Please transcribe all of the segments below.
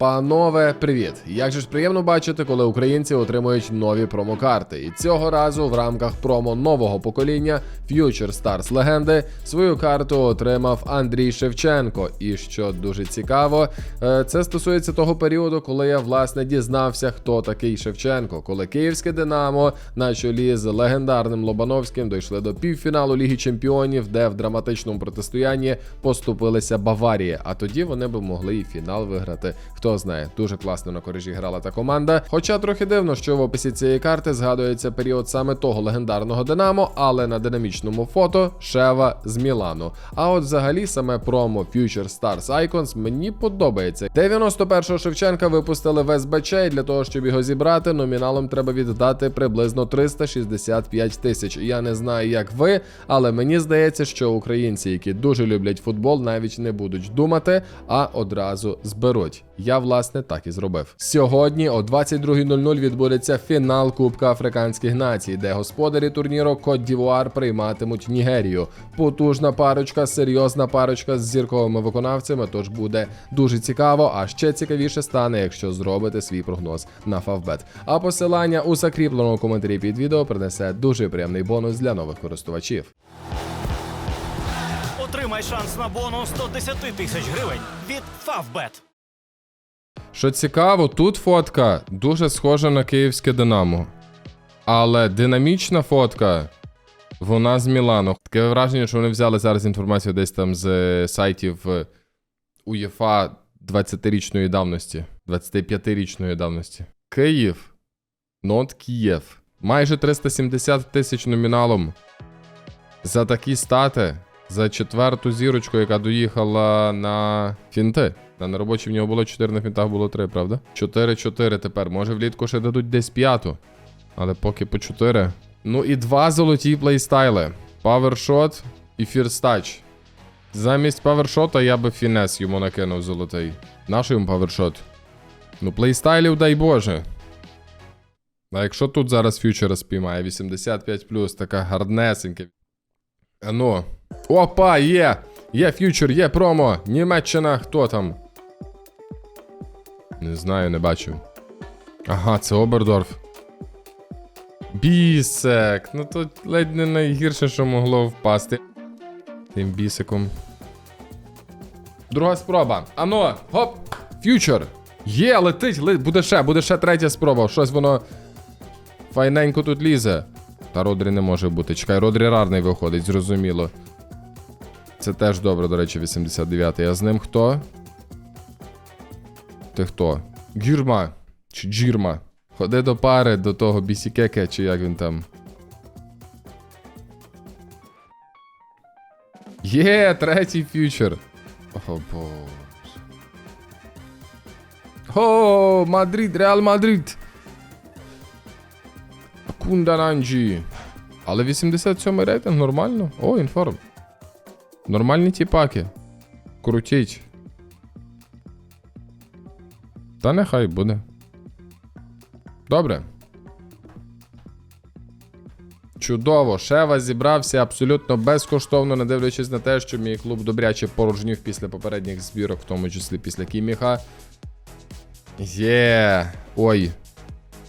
Панове, привіт! Як же ж приємно бачити, коли українці отримують нові промокарти. І цього разу в рамках промо нового покоління Future Stars легенди свою карту отримав Андрій Шевченко. І що дуже цікаво, е, це стосується того періоду, коли я власне дізнався, хто такий Шевченко, коли київське Динамо на чолі з легендарним Лобановським дійшли до півфіналу Ліги Чемпіонів, де в драматичному протистоянні поступилися Баварії. А тоді вони би могли і фінал виграти. Хто знає, дуже класно на корижі грала та команда. Хоча трохи дивно, що в описі цієї карти згадується період саме того легендарного Динамо, але на динамічному фото Шева з Мілану. А от взагалі саме промо Future Stars Icons мені подобається. 91-го Шевченка випустили в СБЧ, і для того, щоб його зібрати, номіналом треба віддати приблизно 365 тисяч. Я не знаю, як ви, але мені здається, що українці, які дуже люблять футбол, навіть не будуть думати, а одразу зберуть. Я власне так і зробив. Сьогодні о 22.00 відбудеться фінал Кубка Африканських націй, де господарі турніру Кот Дівуар прийматимуть Нігерію. Потужна парочка, серйозна парочка з зірковими виконавцями. Тож буде дуже цікаво, а ще цікавіше стане, якщо зробите свій прогноз на Фавбет. А посилання у закріпленому коментарі під відео принесе дуже приємний бонус для нових користувачів. Отримай шанс на бонус 110 тисяч гривень від Favbet. Що цікаво, тут фотка дуже схожа на київське Динамо. Але динамічна фотка, вона з Мілану. Таке враження, що вони взяли зараз інформацію десь там з е, сайтів е, УЄФА 20-річної давності, 25-річної давності. Київ. Нот Київ. Майже 370 тисяч номіналом. За такі стати, за четверту зірочку, яка доїхала на фінти. На неробочій в нього було 4, на фінтах було 3, правда? 4-4 тепер. Може влітку ще дадуть десь п'яту. Але поки по 4. Ну і два золоті плейстайли: Powershot і Touch. Замість павершота я би фінес йому накинув золотий. Наш йому павершот? Ну, плейстайлів, дай Боже. А якщо тут зараз фьючера спіймає 85 така гарнесенька. Ану. Опа, є! Є фьючер, є промо. Німеччина, хто там? Не знаю, не бачу. Ага, це Обердорф. Бісек. Ну тут ледь не найгірше, що могло впасти. Тим бісиком. Друга спроба. Ано, гоп! Фьючер! Є, летить, ли... буде ще, буде ще третя спроба. Щось воно файненько тут лізе. Та Родрі не може бути. Чекай, Родрі рарний виходить, зрозуміло. Це теж добре, до речі, 89-й. А з ним хто? Ти хто? Гюрма. Чи Джірма. Ходи до пари, до того бісікеке, чи як він там. Є, третій фьючер. О, боже. О, Мадрид, Реал Мадрид. Кундананджі. Але 87 рейтинг нормально. О, інформ. Нормальні тіпаки. Крутіть. Та нехай буде. Добре. Чудово. Шева зібрався абсолютно безкоштовно, не дивлячись на те, що мій клуб добряче порожнів після попередніх збірок, в тому числі після Кіміха. Є. Ой.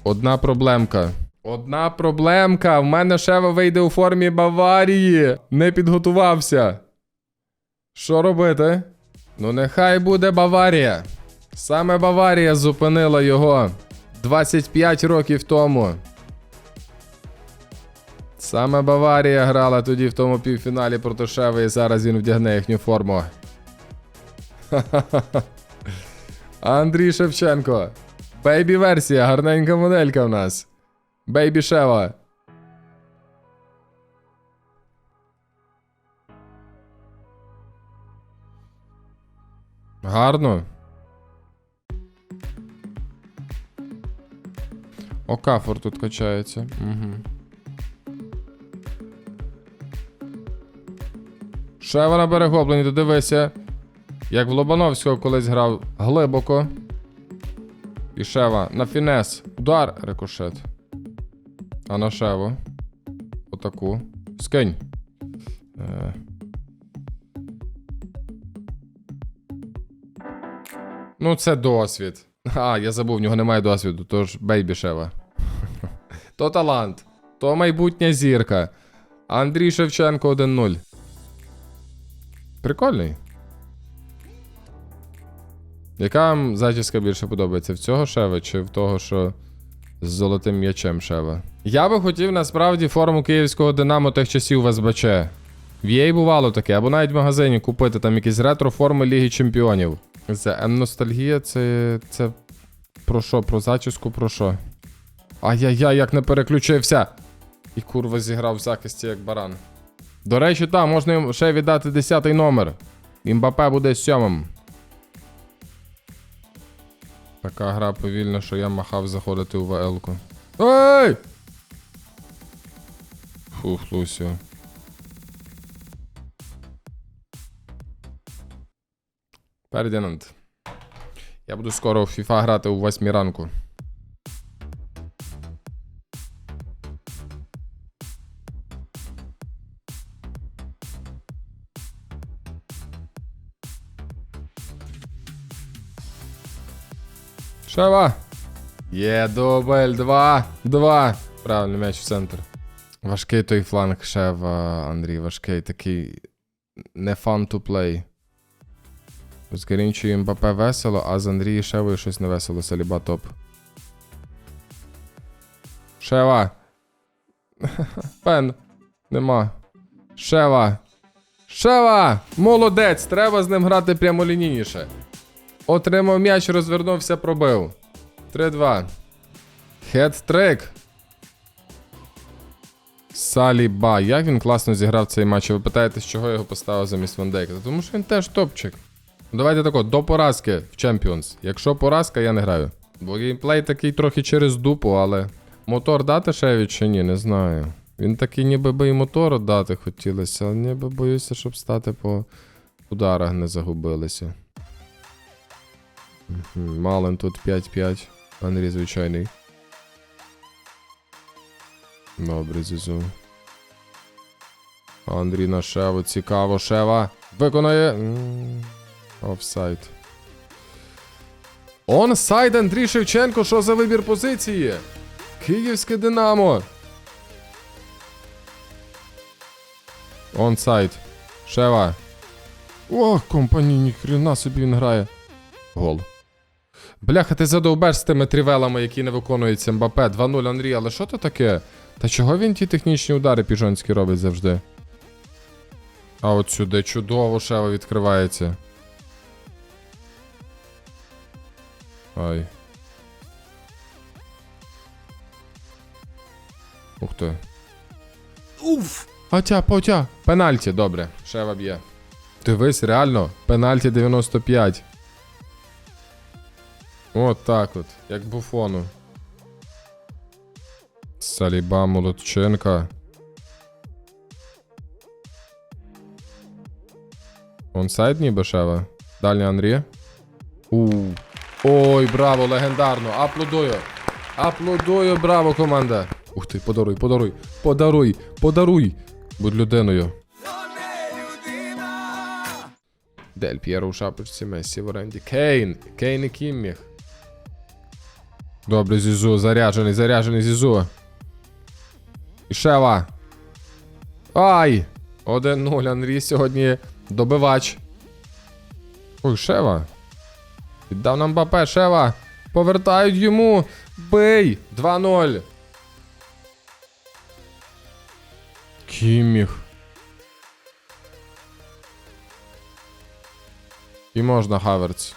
Одна проблемка. Одна проблемка. В мене Шева вийде у формі Баварії. Не підготувався. Що робити? Ну, нехай буде Баварія. Саме Баварія зупинила його 25 років тому. Саме Баварія грала тоді в тому півфіналі проти Шеви, і зараз він вдягне їхню форму. Ха-ха-ха. Андрій Шевченко. Бейбі версія, гарненька моделька в нас. Бейбі Шева. Гарно. Окафор тут качається. Угу. Шева на берегоблені, додивися. Як в Лобановського колись грав глибоко. І Шева на фінес. Удар, рикошет. А на Шеву. Отаку. Скинь. Е. Ну, це досвід. А, я забув, в нього немає досвіду, тож бейбі Шева. То талант, то майбутня зірка. Андрій Шевченко 1-0. Прикольний. Яка вам зачіска більше подобається? В цього Шева чи в того, що з золотим м'ячем Шева? Я би хотів насправді форму київського Динамо тих часів СБЧ. В EA бувало таке, або навіть в магазині купити там якісь ретро-форми Ліги Чемпіонів. Це М-ностальгія, це. це. Про що? Про зачіску, про що? Ай-яй-яй, як не переключився. І курва зіграв в захисті як баран. До речі, так, можна ще віддати 10 номер. Імбапе буде сьомим. Така гра повільна, що я махав заходити у ВЛ-ку. Ей! Фух, Лусіо. Фердінанд. Я буду скоро в FIFA грати у 8 ранку. Шева! Є дубль, два, два. Правильно, м'яч в центр. Важкий той фланг Шева, Андрій, важкий, такий не fun to play. З Гарінчою МБП весело, а з Андрією Шевою щось не весело. Саліба топ. Шева. Пен. Нема. Шева. Шева! Молодець! Треба з ним грати прямолінійніше. Отримав м'яч, розвернувся, пробив. 3-2. Хет-трик. Саліба. Як він класно зіграв цей матч? Ви питаєте, з чого його поставив замість Вандейка? Тому що він теж топчик. Давайте тако, до поразки в Champions. Якщо поразка, я не граю. Бо геймплей такий трохи через дупу, але. Мотор дати Шеві чи ні, не знаю. Він такий ніби би і мотор дати хотілося, але ніби боюся, щоб стати по ударах не загубилися. Мгм, Малин тут 5-5. Андрій звичайний. Добре, Зізу. Андрій на Шеву. Цікаво, Шева. Виконає. Офсайд. Онсайд Андрій Шевченко. Що за вибір позиції? Київське Динамо. Онсайд. Шева. Ох, компанії, ніхрена собі він грає. Гол. Бляха, ти задовбеш з тими трівелами, які не виконуються Мбапе. 2-0 Андрій, але що то таке? Та чого він ті технічні удари піжонські робить завжди? А от сюди чудово шева відкривається. Ай. Ух ти. Уф! Атя, потя. Пенальті, добре. Шева б'є. Дивись, реально, пенальті 95. От так от, як буфону. Саліба Молодченка. Онсайд ніби Шева. Дальня Андрій. У. Ой, браво, легендарно. Аплодую. Аплодую, браво, команда. Ух ти, подаруй, подаруй, подаруй, подаруй. Будь людиною. Дель П'єро у шапочці Мессі в оренді. Кейн. Кейн і Кімміх. Добре, Зізу, заряджений, заряджений Зізу. І Шева. Ай! 1-0, Анрій сьогодні добивач. Ой, Шева. Віддав нам Бапе, Шева. Повертають йому. Бий! 2-0. Кімміх. І можна Хаверц.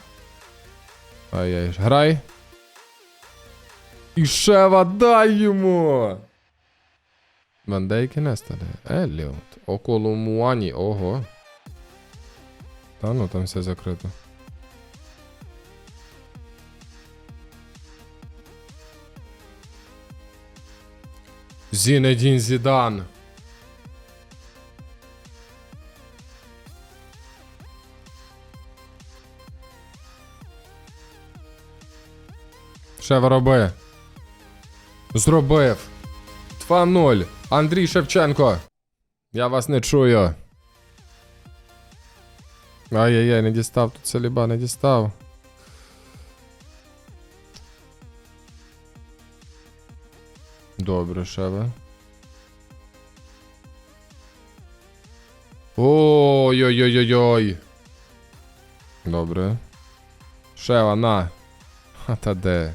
Ай-яй, грай. І Шева дай йому. Вандейки не стане. Еліот. Около Муані. Ого. Та ну там все закрито. Зінедін Зідан. Шева роби. Зробив. 2-0. Андрій Шевченко. Я вас не чую. Ай-яй-яй, не дістав тут Саліба, не дістав. Добре, шеве. Ой-ой-ой-ой-ой. Добре. Шева, на. А та де?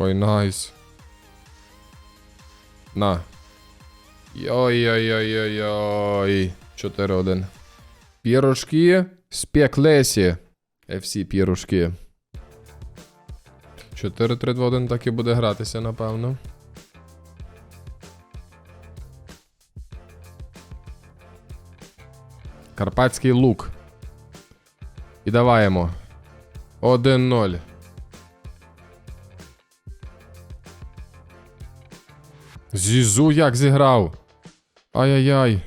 Ой, найс. На. Йой-йой-йой-йой-йой. 4-1. Пірожки спеклесі. FC пірожки. 4-3-2-1 так і буде гратися, напевно. Карпатський лук. І даваємо. 1-0. Зізу як зіграв. Ай-яй-яй.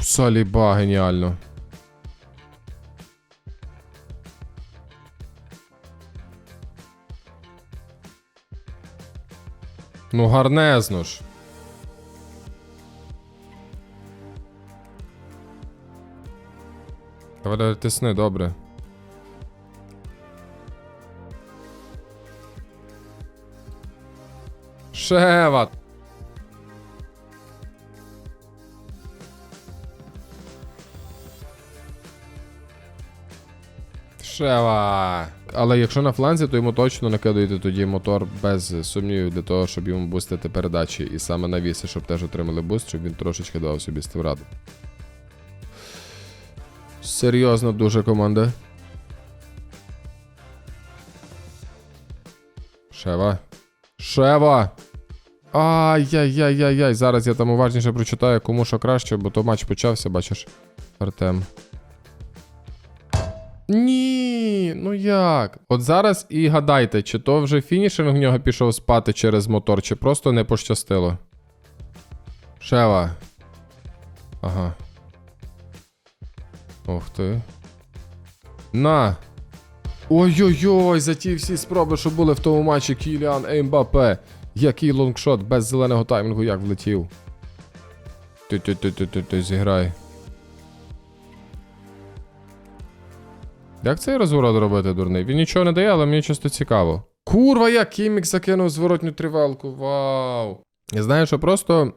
Саліба геніально. Ну, гарнезно ж. Давай, тисни, добре. Шева. Шева. Але якщо на фланзі, то йому точно накидуєте тоді мотор без сумнівів для того, щоб йому бустити передачі і саме навіси, щоб теж отримали буст, щоб він трошечки давав собі стивраду. Серйозно дуже команда. Шева. Шева! Ай-яй-яй-яй-яй. Зараз я там уважніше прочитаю, кому що краще, бо то матч почався, бачиш, Артем. Ні, ну як? От зараз і гадайте, чи то вже фінішинг в нього пішов спати через мотор, чи просто не пощастило. Шева. Ага. Ох ти. На. Ой-ой-ой, за ті всі спроби, що були в тому матчі Кіліан Ембапе. Який лонгшот без зеленого таймінгу як влетів. Ти-ти-ти-ти-ти, зіграй. Як цей розворот робити, дурний? Він нічого не дає, але мені чисто цікаво. Курва, як Кімік закинув зворотню тривалку. Вау. Я знаю, що просто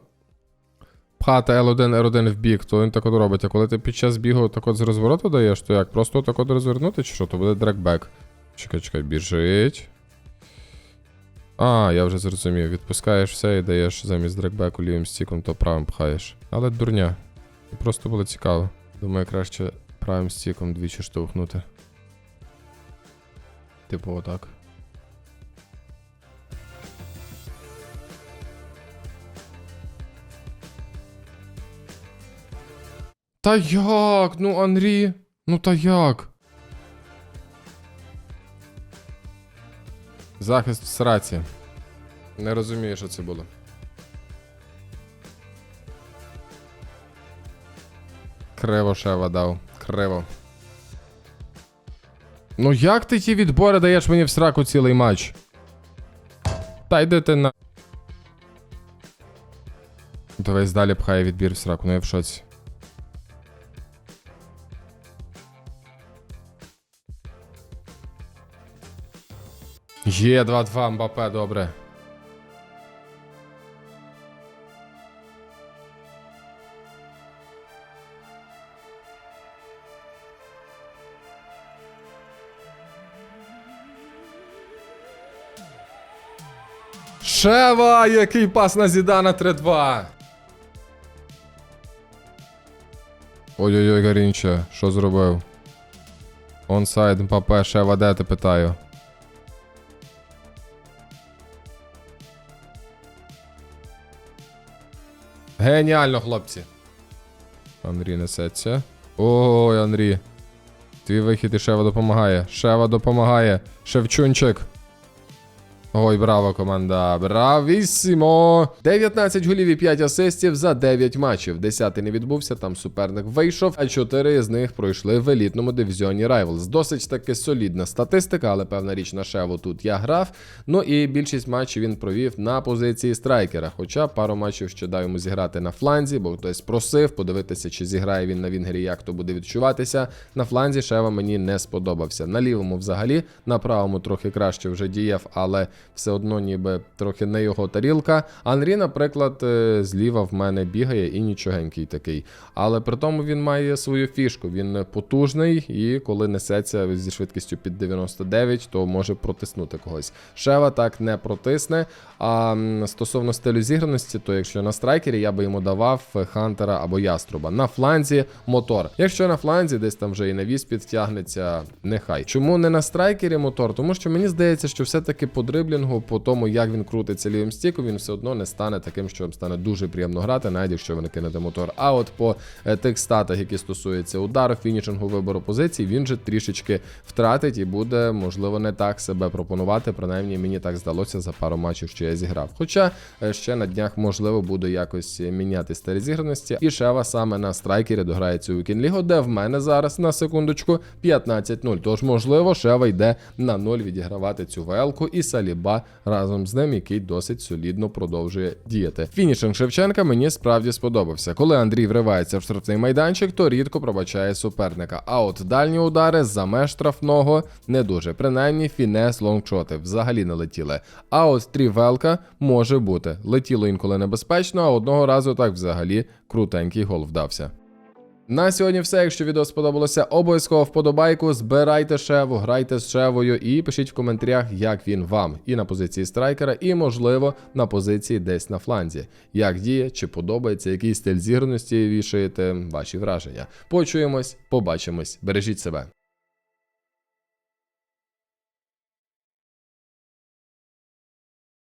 пхати L1, R1 в бік, то він так от робить. А коли ти під час бігу так от з розвороту даєш, то як? Просто так от розвернути, чи що, то буде дрекбек. Чекай, чекай, біжить. А, я вже зрозумів. Відпускаєш все і даєш замість дрекбеку лівим стіком, то правим пхаєш. Але дурня. Просто було цікаво. Думаю, краще правим стіком двічі штовхнути. Типу отак. Та як? Ну, Анрі. Ну та як? Захист в сраці. Не розумію, що це було. Криво шева дав. Криво. Ну як ти ті відбори даєш мені в сраку цілий матч? Та йди ти на. Давай далі пхає відбір в сраку, ну я в шоці. Є 2-2 Мбапе, добре. Шева, який пас на Зідана 3-2. Ой-ой-ой, Гарінче, що зробив? Онсайд, Мбапе, Шева, де ти питаю? Геніально, хлопці. Андрій несеться. Ой, Андрій. Твій вихід і Шева допомагає. Шева допомагає. Шевчунчик. Ой, браво, команда. Бравісімо! 19 голів і 5 асистів за 9 матчів. Десятий не відбувся, там суперник вийшов, а 4 з них пройшли в елітному дивізіоні Rivals. Досить таки солідна статистика, але певна річ на Шеву тут я грав. Ну і більшість матчів він провів на позиції страйкера. Хоча пару матчів ще дав йому зіграти на фланзі, бо хтось просив подивитися, чи зіграє він на Вінгері, як то буде відчуватися. На фланзі Шева мені не сподобався. На лівому взагалі, на правому трохи краще вже діяв, але все одно ніби трохи не його тарілка. Анрі, наприклад, е, зліва в мене бігає і нічогенький такий. Але при тому він має свою фішку. Він потужний, і коли несеться зі швидкістю під 99, то може протиснути когось. Шева так не протисне. А стосовно стилю зіграності, то якщо на страйкері я би йому давав Хантера або Яструба. На фланзі мотор. Якщо на фланзі десь там вже і навіс підтягнеться, нехай. Чому не на страйкері мотор? Тому що мені здається, що все-таки по дриблінгу, по тому, як він крутиться лівим стіком, він все одно не стане таким, що стане дуже приємно грати, навіть якщо ви накинете мотор. А от по е, тих статах, які стосуються удару, фінішингу, вибору позицій, він же трішечки втратить і буде, можливо, не так себе пропонувати. Принаймні, мені так здалося за пару матчів, що я зіграв. Хоча е, ще на днях, можливо, буду якось міняти старі зіграності. І Шева саме на страйкері дограє цю Weekend де в мене зараз на секундочку 15-0. Тож, можливо, Шева йде на 0 відігравати цю велку і Саліба разом з ним, який досить солідно продовжує діяти. Фінішинг Шевченка мені справді сподобався. Коли Андрій вривається в штрафний майданчик, то рідко пробачає суперника. А от дальні удари за меж штрафного не дуже. Принаймні, фінес лонгшоти взагалі не летіли. А от трівелка може бути. Летіло інколи небезпечно, а одного разу так взагалі крутенький гол вдався. На сьогодні все. Якщо відео сподобалося, обов'язково вподобайку, збирайте шеву, грайте з шевою і пишіть в коментарях, як він вам, і на позиції страйкера, і, можливо, на позиції десь на фланзі. Як діє, чи подобається, який стиль зіграності вішаєте, ваші враження. Почуємось, побачимось, бережіть себе.